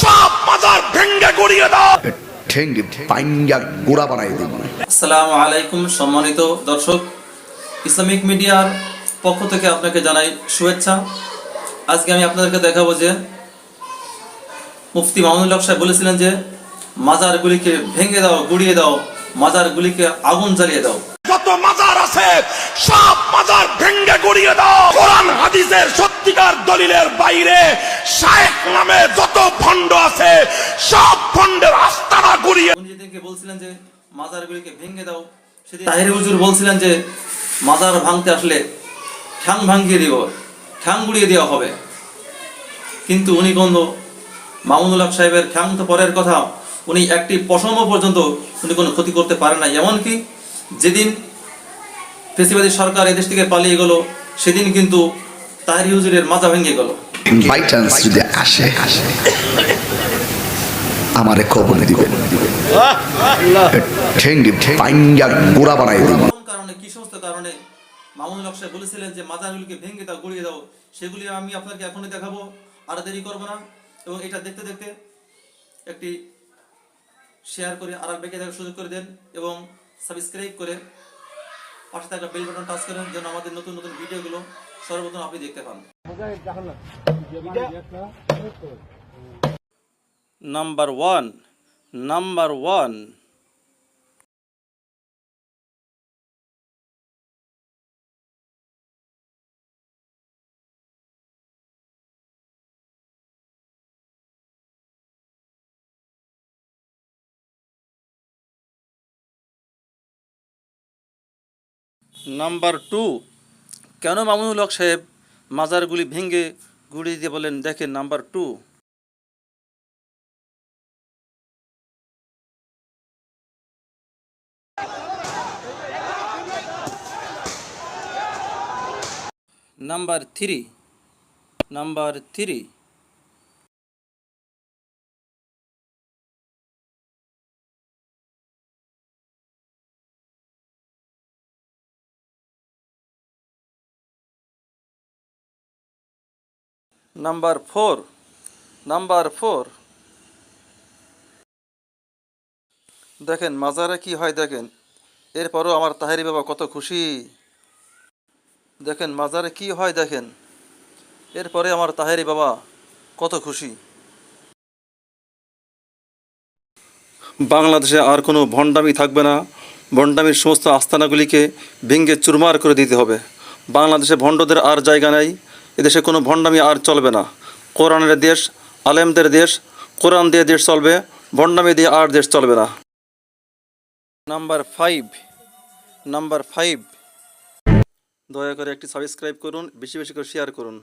সব মাজার ভেঙ্গে গড়িয়ে দাও। ঠেঙ্গে পাইঙ্গা গোড়া বানাই দিব। আসসালামু আলাইকুম সম্মানিত দর্শক ইসলামিক মিডিয়ার পক্ষ থেকে আপনাকে জানাই শুভেচ্ছা। আজকে আমি আপনাদেরকে দেখাবো যে মুফতি মামুনুল হক সাহেব বলেছিলেন যে মাজারগুলিকে ভেঙে দাও গুড়িয়ে দাও মাজারগুলিকে আগুন জ্বালিয়ে দাও। যত মাজার আছে সব মাজার ভেঙ্গে গড়িয়ে দাও। হাদিসের সত্যিকার দলিলের বাইরে শায়েখ নামে যত ভণ্ড আছে, সব ভণ্ডের আস্তানা গড়িয়ে যেদিনকে বলছিলেন যে মাজারগুলিকে ভেঙে দাও, সেদিন তাহির হুজুর বলছিলেন যে মাজার ভাঙতে আসলে ঠ্যাং ভাঙিয়ে দিব, ঠ্যাং গুড়িয়ে দেওয়া হবে। কিন্তু উনি কোনো মামুনুল হক সাহেবের ঠ্যাং তো পরের কথা, উনি একটি পশম পর্যন্ত উনি কোনো ক্ষতি করতে পারেন না এমনকি যেদিন ফেসিবাদী সরকার এদেশ থেকে পালিয়ে গেল, সেদিন কিন্তু তাহির হুজুরের মাজা ভেঙে গেল। বাই চান্স যদি আসে আমারে খবর দিবেন। ঠেঙ্গে পাইঙ্গা গোড়া বানাই দিব কোন কারণে কি সমস্ত কারণে? মামুনুল হক সাহেব বলেছিলেন যে মাজারগুলিকে ভেঙে দাও গড়িয়ে দাও। সেগুলি আমি আপনাকে এখনই দেখাবো। আর দেরি করব না। এবং এটা দেখতে দেখতে একটি শেয়ার করে আর এক ব্যক্তি সুযোগ করে দেন এবং সাবস্ক্রাইব করে পাশে থাকা বেল বাটন টাচ করেন যেন আমাদের নতুন নতুন ভিডিওগুলো সর্বপ্রথম আপনি দেখতে পান। Number one number one number two, কেন মামুনুল হক সাহেব মাজারগুলি ভেঙে গুড়িয়ে দিয়ে বলেন, দেখেন number two. Number three number three. Number four number four দেখেন, মাজারে কি হয় দেখেন? এরপরও আমার তাহেরি বাবা কত খুশি। দেখেন, মাজারে কি হয় দেখেন? এরপরে আমার তাহেরি বাবা কত খুশি। বাংলাদেশে আর কোনো ভণ্ডামি থাকবে না। ভণ্ডামির সমস্ত আস্তানাগুলিকে ভেঙে চুরমার করে দিতে হবে। বাংলাদেশে ভণ্ডদের আর জায়গা নেই। এদেশে কোনো ভণ্ডামি আর চলবে না। কোরআনের দেশ আলেমদের দেশ, কোরআন দিয়ে দেশ চলবে, ভণ্ডামি দিয়ে আর দেশ চলবে না। Number five number five. দয়া করে একটি সাবস্ক্রাইব করুন, বেশি বেশি করে শেয়ার করুন।